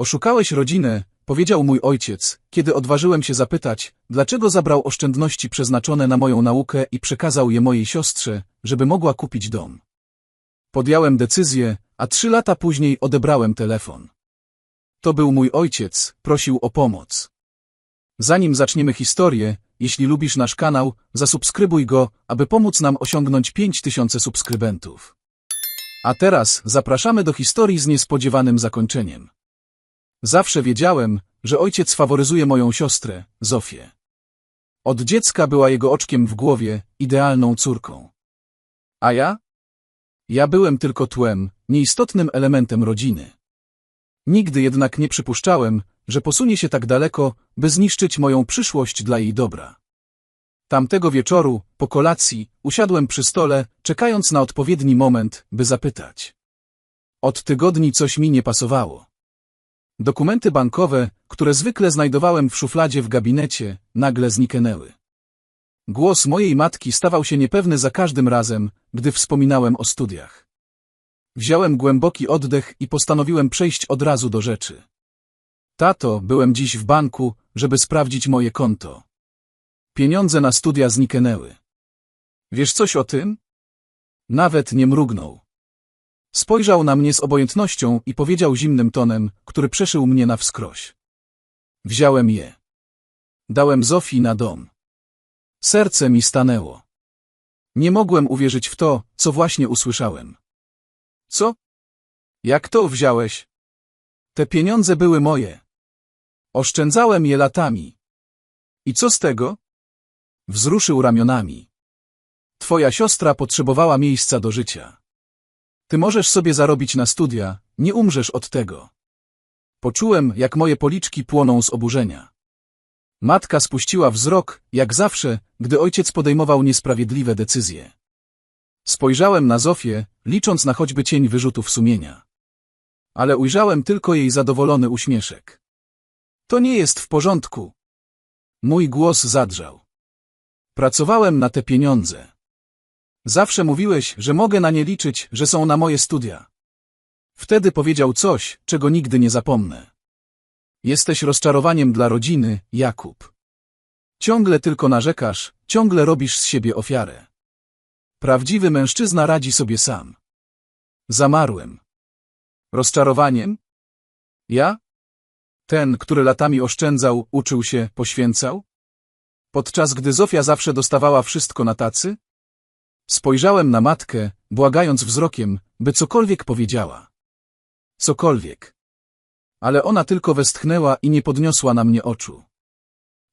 Oszukałeś rodzinę, powiedział mój ojciec, kiedy odważyłem się zapytać, dlaczego zabrał oszczędności przeznaczone na moją naukę i przekazał je mojej siostrze, żeby mogła kupić dom. Podjąłem decyzję, a trzy lata później odebrałem telefon. To był mój ojciec, prosił o pomoc. Zanim zaczniemy historię, jeśli lubisz nasz kanał, zasubskrybuj go, aby pomóc nam osiągnąć 5000 subskrybentów. A teraz zapraszamy do historii z niespodziewanym zakończeniem. Zawsze wiedziałem, że ojciec faworyzuje moją siostrę, Zofię. Od dziecka była jego oczkiem w głowie, idealną córką. A ja? Ja byłem tylko tłem, nieistotnym elementem rodziny. Nigdy jednak nie przypuszczałem, że posunie się tak daleko, by zniszczyć moją przyszłość dla jej dobra. Tamtego wieczoru, po kolacji, usiadłem przy stole, czekając na odpowiedni moment, by zapytać. Od tygodni coś mi nie pasowało. Dokumenty bankowe, które zwykle znajdowałem w szufladzie w gabinecie, nagle zniknęły. Głos mojej matki stawał się niepewny za każdym razem, gdy wspominałem o studiach. Wziąłem głęboki oddech i postanowiłem przejść od razu do rzeczy. Tato, byłem dziś w banku, żeby sprawdzić moje konto. Pieniądze na studia zniknęły. Wiesz coś o tym? Nawet nie mrugnął. Spojrzał na mnie z obojętnością i powiedział zimnym tonem, który przeszył mnie na wskroś. Wziąłem je. Dałem Zofii na dom. Serce mi stanęło. Nie mogłem uwierzyć w to, co właśnie usłyszałem. Co? Jak to wziąłeś? Te pieniądze były moje. Oszczędzałem je latami. I co z tego? Wzruszył ramionami. Twoja siostra potrzebowała miejsca do życia. Ty możesz sobie zarobić na studia, nie umrzesz od tego. Poczułem, jak moje policzki płoną z oburzenia. Matka spuściła wzrok, jak zawsze, gdy ojciec podejmował niesprawiedliwe decyzje. Spojrzałem na Zofię, licząc na choćby cień wyrzutów sumienia. Ale ujrzałem tylko jej zadowolony uśmieszek. To nie jest w porządku. Mój głos zadrżał. Pracowałem na te pieniądze. Zawsze mówiłeś, że mogę na nie liczyć, że są na moje studia. Wtedy powiedział coś, czego nigdy nie zapomnę. Jesteś rozczarowaniem dla rodziny, Jakub. Ciągle tylko narzekasz, ciągle robisz z siebie ofiarę. Prawdziwy mężczyzna radzi sobie sam. Zamarłem. Rozczarowaniem? Ja? Ten, który latami oszczędzał, uczył się, poświęcał? Podczas gdy Zofia zawsze dostawała wszystko na tacy? Spojrzałem na matkę, błagając wzrokiem, by cokolwiek powiedziała. Cokolwiek. Ale ona tylko westchnęła i nie podniosła na mnie oczu.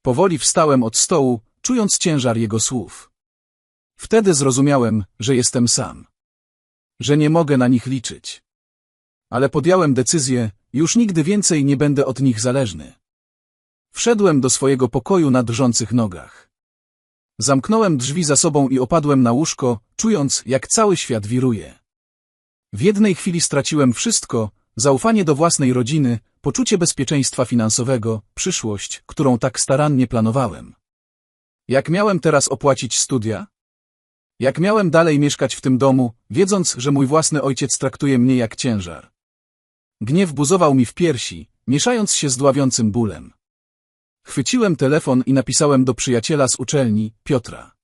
Powoli wstałem od stołu, czując ciężar jego słów. Wtedy zrozumiałem, że jestem sam. Że nie mogę na nich liczyć. Ale podjąłem decyzję, już nigdy więcej nie będę od nich zależny. Wszedłem do swojego pokoju na drżących nogach. Zamknąłem drzwi za sobą i opadłem na łóżko, czując, jak cały świat wiruje. W jednej chwili straciłem wszystko, zaufanie do własnej rodziny, poczucie bezpieczeństwa finansowego, przyszłość, którą tak starannie planowałem. Jak miałem teraz opłacić studia? Jak miałem dalej mieszkać w tym domu, wiedząc, że mój własny ojciec traktuje mnie jak ciężar? Gniew buzował mi w piersi, mieszając się z dławiącym bólem. Chwyciłem telefon i napisałem do przyjaciela z uczelni, Piotra.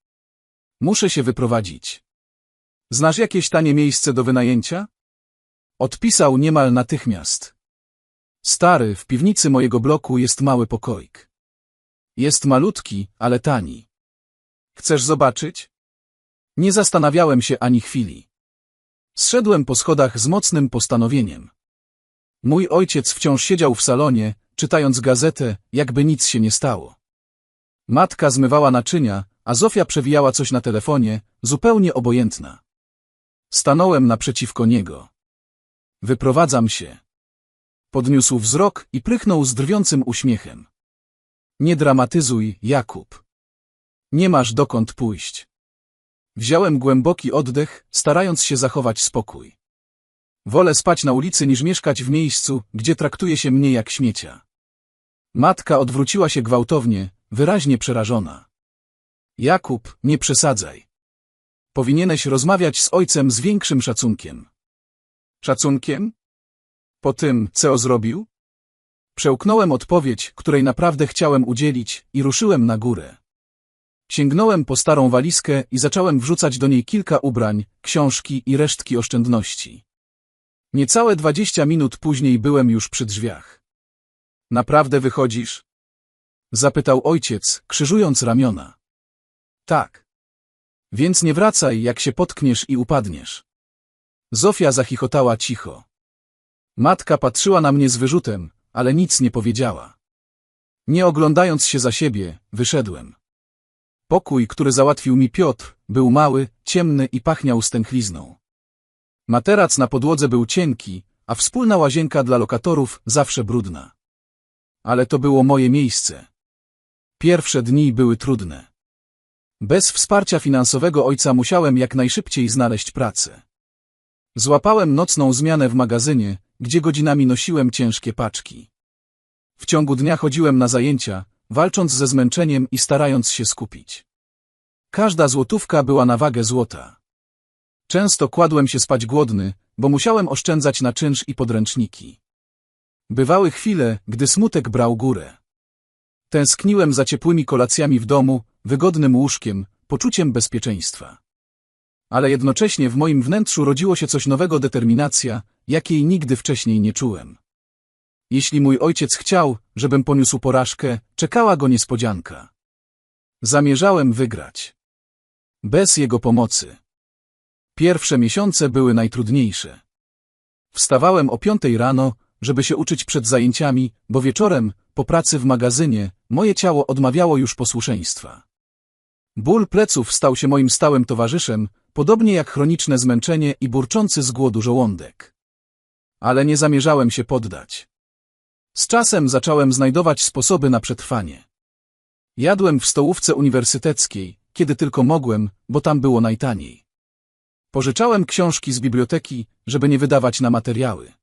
Muszę się wyprowadzić. Znasz jakieś tanie miejsce do wynajęcia? Odpisał niemal natychmiast. Stary, w piwnicy mojego bloku jest mały pokoik. Jest malutki, ale tani. Chcesz zobaczyć? Nie zastanawiałem się ani chwili. Zszedłem po schodach z mocnym postanowieniem. Mój ojciec wciąż siedział w salonie, czytając gazetę, jakby nic się nie stało. Matka zmywała naczynia, a Zofia przewijała coś na telefonie, zupełnie obojętna. Stanąłem naprzeciwko niego. Wyprowadzam się. Podniósł wzrok i prychnął z drwiącym uśmiechem. Nie dramatyzuj, Jakub. Nie masz dokąd pójść. Wziąłem głęboki oddech, starając się zachować spokój. Wolę spać na ulicy niż mieszkać w miejscu, gdzie traktuje się mnie jak śmiecia. Matka odwróciła się gwałtownie, wyraźnie przerażona. Jakub, nie przesadzaj. Powinieneś rozmawiać z ojcem z większym szacunkiem. Szacunkiem? Po tym, co zrobił? Przełknąłem odpowiedź, której naprawdę chciałem udzielić i ruszyłem na górę. Sięgnąłem po starą walizkę i zacząłem wrzucać do niej kilka ubrań, książki i resztki oszczędności. Niecałe dwadzieścia minut później byłem już przy drzwiach. Naprawdę wychodzisz? Zapytał ojciec, krzyżując ramiona. Tak. Więc nie wracaj, jak się potkniesz i upadniesz. Zofia zachichotała cicho. Matka patrzyła na mnie z wyrzutem, ale nic nie powiedziała. Nie oglądając się za siebie, wyszedłem. Pokój, który załatwił mi Piotr, był mały, ciemny i pachniał stęchlizną. Materac na podłodze był cienki, a wspólna łazienka dla lokatorów zawsze brudna. Ale to było moje miejsce. Pierwsze dni były trudne. Bez wsparcia finansowego ojca musiałem jak najszybciej znaleźć pracę. Złapałem nocną zmianę w magazynie, gdzie godzinami nosiłem ciężkie paczki. W ciągu dnia chodziłem na zajęcia, walcząc ze zmęczeniem i starając się skupić. Każda złotówka była na wagę złota. Często kładłem się spać głodny, bo musiałem oszczędzać na czynsz i podręczniki. Bywały chwile, gdy smutek brał górę. Tęskniłem za ciepłymi kolacjami w domu, wygodnym łóżkiem, poczuciem bezpieczeństwa. Ale jednocześnie w moim wnętrzu rodziło się coś nowego determinacja, jakiej nigdy wcześniej nie czułem. Jeśli mój ojciec chciał, żebym poniósł porażkę, czekała go niespodzianka. Zamierzałem wygrać. Bez jego pomocy. Pierwsze miesiące były najtrudniejsze. Wstawałem o piątej rano, żeby się uczyć przed zajęciami, bo wieczorem, po pracy w magazynie, moje ciało odmawiało już posłuszeństwa. Ból pleców stał się moim stałym towarzyszem, podobnie jak chroniczne zmęczenie i burczący z głodu żołądek. Ale nie zamierzałem się poddać. Z czasem zacząłem znajdować sposoby na przetrwanie. Jadłem w stołówce uniwersyteckiej, kiedy tylko mogłem, bo tam było najtaniej. Pożyczałem książki z biblioteki, żeby nie wydawać na materiały.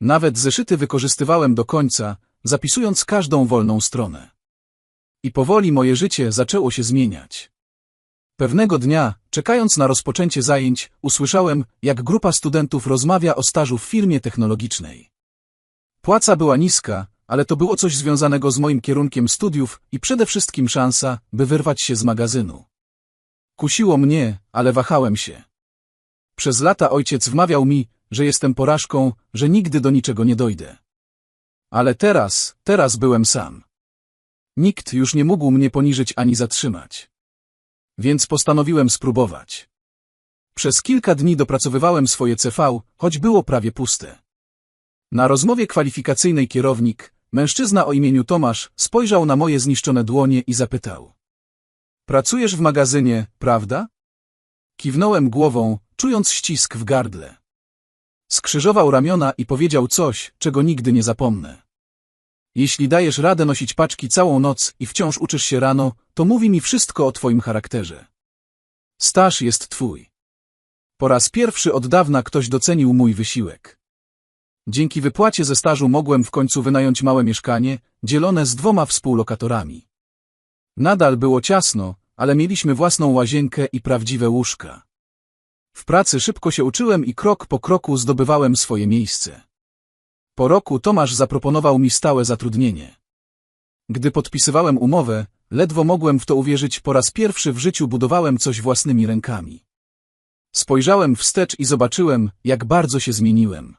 Nawet zeszyty wykorzystywałem do końca, zapisując każdą wolną stronę. I powoli moje życie zaczęło się zmieniać. Pewnego dnia, czekając na rozpoczęcie zajęć, usłyszałem, jak grupa studentów rozmawia o stażu w firmie technologicznej. Płaca była niska, ale to było coś związanego z moim kierunkiem studiów i przede wszystkim szansa, by wyrwać się z magazynu. Kusiło mnie, ale wahałem się. Przez lata ojciec wmawiał mi, że jestem porażką, że nigdy do niczego nie dojdę. Ale teraz, teraz byłem sam. Nikt już nie mógł mnie poniżyć ani zatrzymać. Więc postanowiłem spróbować. Przez kilka dni dopracowywałem swoje CV, choć było prawie puste. Na rozmowie kwalifikacyjnej kierownik, mężczyzna o imieniu Tomasz, spojrzał na moje zniszczone dłonie i zapytał. Pracujesz w magazynie, prawda? Kiwnąłem głową, czując ścisk w gardle. Skrzyżował ramiona i powiedział coś, czego nigdy nie zapomnę. Jeśli dajesz radę nosić paczki całą noc i wciąż uczysz się rano, to mówi mi wszystko o twoim charakterze. Staż jest twój. Po raz pierwszy od dawna ktoś docenił mój wysiłek. Dzięki wypłacie ze stażu mogłem w końcu wynająć małe mieszkanie, dzielone z dwoma współlokatorami. Nadal było ciasno, ale mieliśmy własną łazienkę i prawdziwe łóżka. W pracy szybko się uczyłem i krok po kroku zdobywałem swoje miejsce. Po roku Tomasz zaproponował mi stałe zatrudnienie. Gdy podpisywałem umowę, ledwo mogłem w to uwierzyć po raz pierwszy w życiu budowałem coś własnymi rękami. Spojrzałem wstecz i zobaczyłem, jak bardzo się zmieniłem.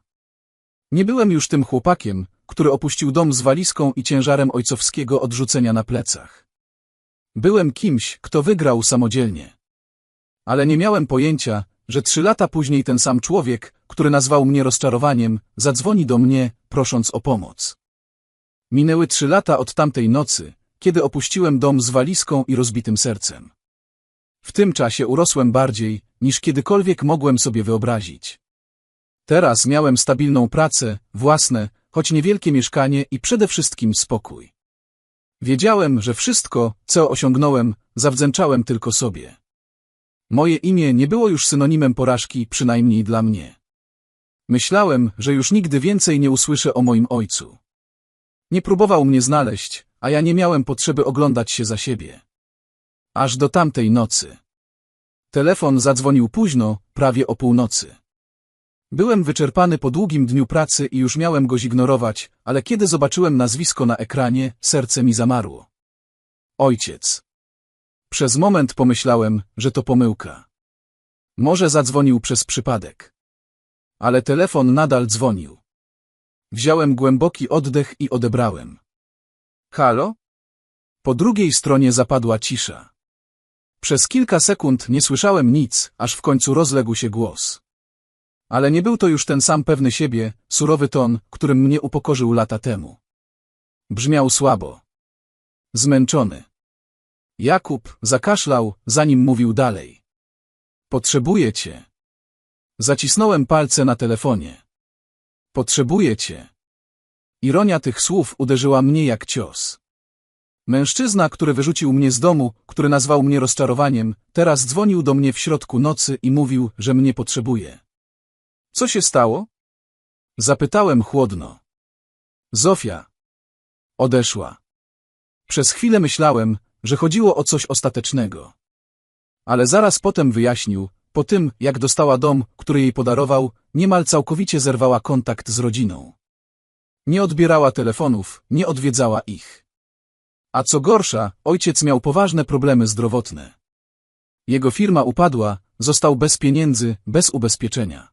Nie byłem już tym chłopakiem, który opuścił dom z walizką i ciężarem ojcowskiego odrzucenia na plecach. Byłem kimś, kto wygrał samodzielnie. Ale nie miałem pojęcia, że trzy lata później ten sam człowiek, który nazwał mnie rozczarowaniem, zadzwoni do mnie, prosząc o pomoc. Minęły trzy lata od tamtej nocy, kiedy opuściłem dom z walizką i rozbitym sercem. W tym czasie urosłem bardziej, niż kiedykolwiek mogłem sobie wyobrazić. Teraz miałem stabilną pracę, własne, choć niewielkie mieszkanie i przede wszystkim spokój. Wiedziałem, że wszystko, co osiągnąłem, zawdzięczałem tylko sobie. Moje imię nie było już synonimem porażki, przynajmniej dla mnie. Myślałem, że już nigdy więcej nie usłyszę o moim ojcu. Nie próbował mnie znaleźć, a ja nie miałem potrzeby oglądać się za siebie. Aż do tamtej nocy. Telefon zadzwonił późno, prawie o północy. Byłem wyczerpany po długim dniu pracy i już miałem go zignorować, ale kiedy zobaczyłem nazwisko na ekranie, serce mi zamarło. Ojciec. Przez moment pomyślałem, że to pomyłka. Może zadzwonił przez przypadek. Ale telefon nadal dzwonił. Wziąłem głęboki oddech i odebrałem. Halo? Po drugiej stronie zapadła cisza. Przez kilka sekund nie słyszałem nic, aż w końcu rozległ się głos. Ale nie był to już ten sam pewny siebie, surowy ton, którym mnie upokorzył lata temu. Brzmiał słabo. Zmęczony. Jakub zakaszlał, zanim mówił dalej. Potrzebuję cię. Zacisnąłem palce na telefonie. Potrzebuję cię. Ironia tych słów uderzyła mnie jak cios. Mężczyzna, który wyrzucił mnie z domu, który nazwał mnie rozczarowaniem, teraz dzwonił do mnie w środku nocy i mówił, że mnie potrzebuje. Co się stało? Zapytałem chłodno. Zofia. Odeszła. Przez chwilę myślałem, że chodziło o coś ostatecznego. Ale zaraz potem wyjaśnił, po tym, jak dostała dom, który jej podarował, niemal całkowicie zerwała kontakt z rodziną. Nie odbierała telefonów, nie odwiedzała ich. A co gorsza, ojciec miał poważne problemy zdrowotne. Jego firma upadła, został bez pieniędzy, bez ubezpieczenia.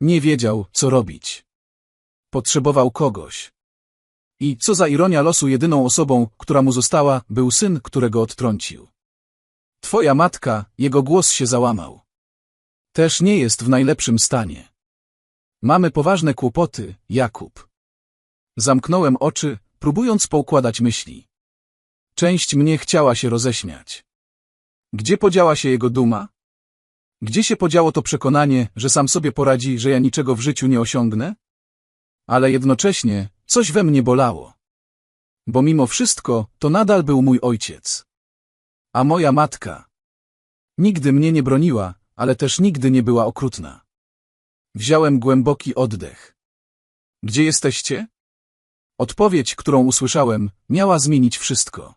Nie wiedział, co robić. Potrzebował kogoś. I co za ironia losu jedyną osobą, która mu została, był syn, którego odtrącił. Twoja matka, jego głos się załamał. Też nie jest w najlepszym stanie. Mamy poważne kłopoty, Jakub. Zamknąłem oczy, próbując poukładać myśli. Część mnie chciała się roześmiać. Gdzie podziała się jego duma? Gdzie się podziało to przekonanie, że sam sobie poradzi, że ja niczego w życiu nie osiągnę? Ale jednocześnie coś we mnie bolało. Bo mimo wszystko to nadal był mój ojciec. A moja matka. Nigdy mnie nie broniła, ale też nigdy nie była okrutna. Wziąłem głęboki oddech. Gdzie jesteście? Odpowiedź, którą usłyszałem, miała zmienić wszystko.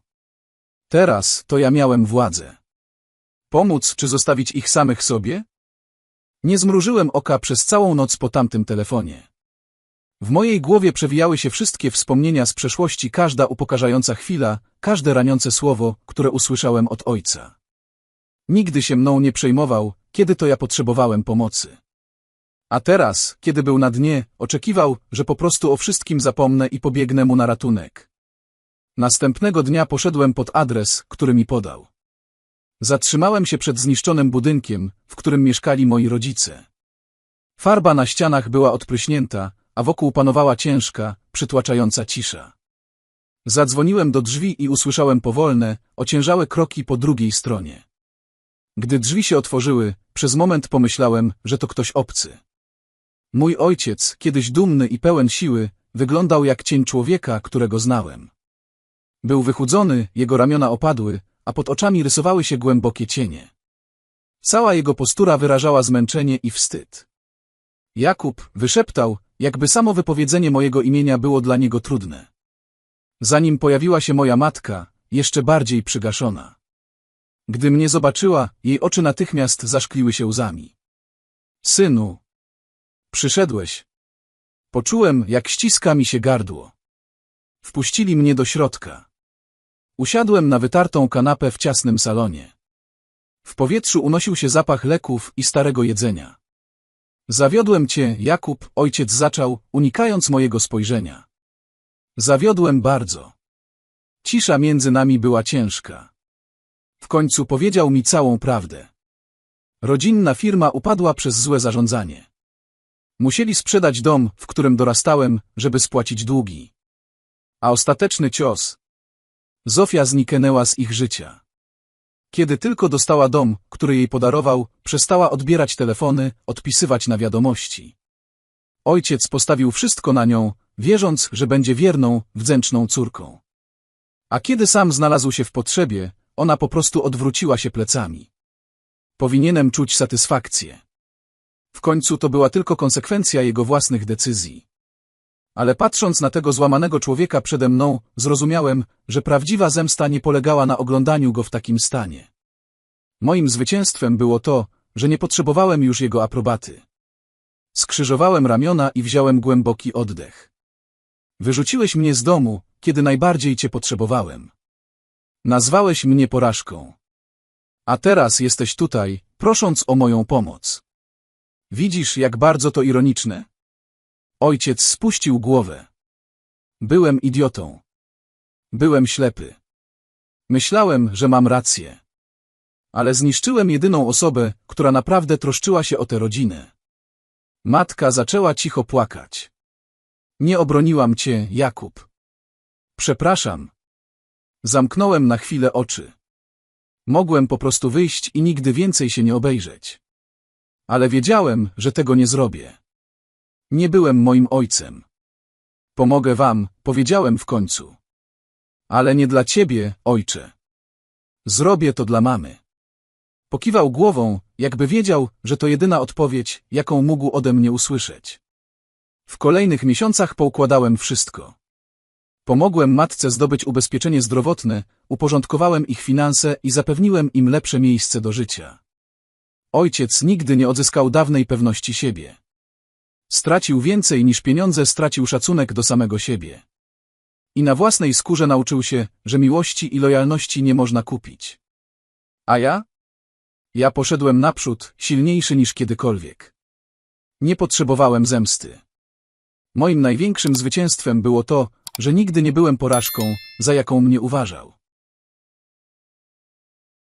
Teraz to ja miałem władzę. Pomóc czy zostawić ich samych sobie? Nie zmrużyłem oka przez całą noc po tamtym telefonie. W mojej głowie przewijały się wszystkie wspomnienia z przeszłości, każda upokarzająca chwila, każde raniące słowo, które usłyszałem od ojca. Nigdy się mną nie przejmował, kiedy to ja potrzebowałem pomocy. A teraz, kiedy był na dnie, oczekiwał, że po prostu o wszystkim zapomnę i pobiegnę mu na ratunek. Następnego dnia poszedłem pod adres, który mi podał. Zatrzymałem się przed zniszczonym budynkiem, w którym mieszkali moi rodzice. Farba na ścianach była odpryśnięta, a wokół panowała ciężka, przytłaczająca cisza. Zadzwoniłem do drzwi i usłyszałem powolne, ociężałe kroki po drugiej stronie. Gdy drzwi się otworzyły, przez moment pomyślałem, że to ktoś obcy. Mój ojciec, kiedyś dumny i pełen siły, wyglądał jak cień człowieka, którego znałem. Był wychudzony, jego ramiona opadły, a pod oczami rysowały się głębokie cienie. Cała jego postura wyrażała zmęczenie i wstyd. Jakub wyszeptał, jakby samo wypowiedzenie mojego imienia było dla niego trudne. Zanim pojawiła się moja matka, jeszcze bardziej przygaszona. Gdy mnie zobaczyła, jej oczy natychmiast zaszkliły się łzami. Synu, przyszedłeś. Poczułem, jak ściska mi się gardło. Wpuścili mnie do środka. Usiadłem na wytartą kanapę w ciasnym salonie. W powietrzu unosił się zapach leków i starego jedzenia. Zawiodłem cię, Jakub, ojciec zaczął, unikając mojego spojrzenia. Zawiodłem bardzo. Cisza między nami była ciężka. W końcu powiedział mi całą prawdę. Rodzinna firma upadła przez złe zarządzanie. Musieli sprzedać dom, w którym dorastałem, żeby spłacić długi. A ostateczny cios. Zofia zniknęła z ich życia. Kiedy tylko dostała dom, który jej podarował, przestała odbierać telefony, odpisywać na wiadomości. Ojciec postawił wszystko na nią, wierząc, że będzie wierną, wdzięczną córką. A kiedy sam znalazł się w potrzebie, ona po prostu odwróciła się plecami. Powinienem czuć satysfakcję. W końcu to była tylko konsekwencja jego własnych decyzji. Ale patrząc na tego złamanego człowieka przede mną, zrozumiałem, że prawdziwa zemsta nie polegała na oglądaniu go w takim stanie. Moim zwycięstwem było to, że nie potrzebowałem już jego aprobaty. Skrzyżowałem ramiona i wziąłem głęboki oddech. Wyrzuciłeś mnie z domu, kiedy najbardziej cię potrzebowałem. Nazwałeś mnie porażką. A teraz jesteś tutaj, prosząc o moją pomoc. Widzisz, jak bardzo to ironiczne? Ojciec spuścił głowę. Byłem idiotą. Byłem ślepy. Myślałem, że mam rację. Ale zniszczyłem jedyną osobę, która naprawdę troszczyła się o tę rodzinę. Matka zaczęła cicho płakać. Nie obroniłam cię, Jakub. Przepraszam. Zamknąłem na chwilę oczy. Mogłem po prostu wyjść i nigdy więcej się nie obejrzeć. Ale wiedziałem, że tego nie zrobię. Nie byłem moim ojcem. Pomogę wam, powiedziałem w końcu. Ale nie dla ciebie, ojcze. Zrobię to dla mamy. Pokiwał głową, jakby wiedział, że to jedyna odpowiedź, jaką mógł ode mnie usłyszeć. W kolejnych miesiącach poukładałem wszystko. Pomogłem matce zdobyć ubezpieczenie zdrowotne, uporządkowałem ich finanse i zapewniłem im lepsze miejsce do życia. Ojciec nigdy nie odzyskał dawnej pewności siebie. Stracił więcej niż pieniądze, stracił szacunek do samego siebie. I na własnej skórze nauczył się, że miłości i lojalności nie można kupić. A ja? Ja poszedłem naprzód, silniejszy niż kiedykolwiek. Nie potrzebowałem zemsty. Moim największym zwycięstwem było to, że nigdy nie byłem porażką, za jaką mnie uważał.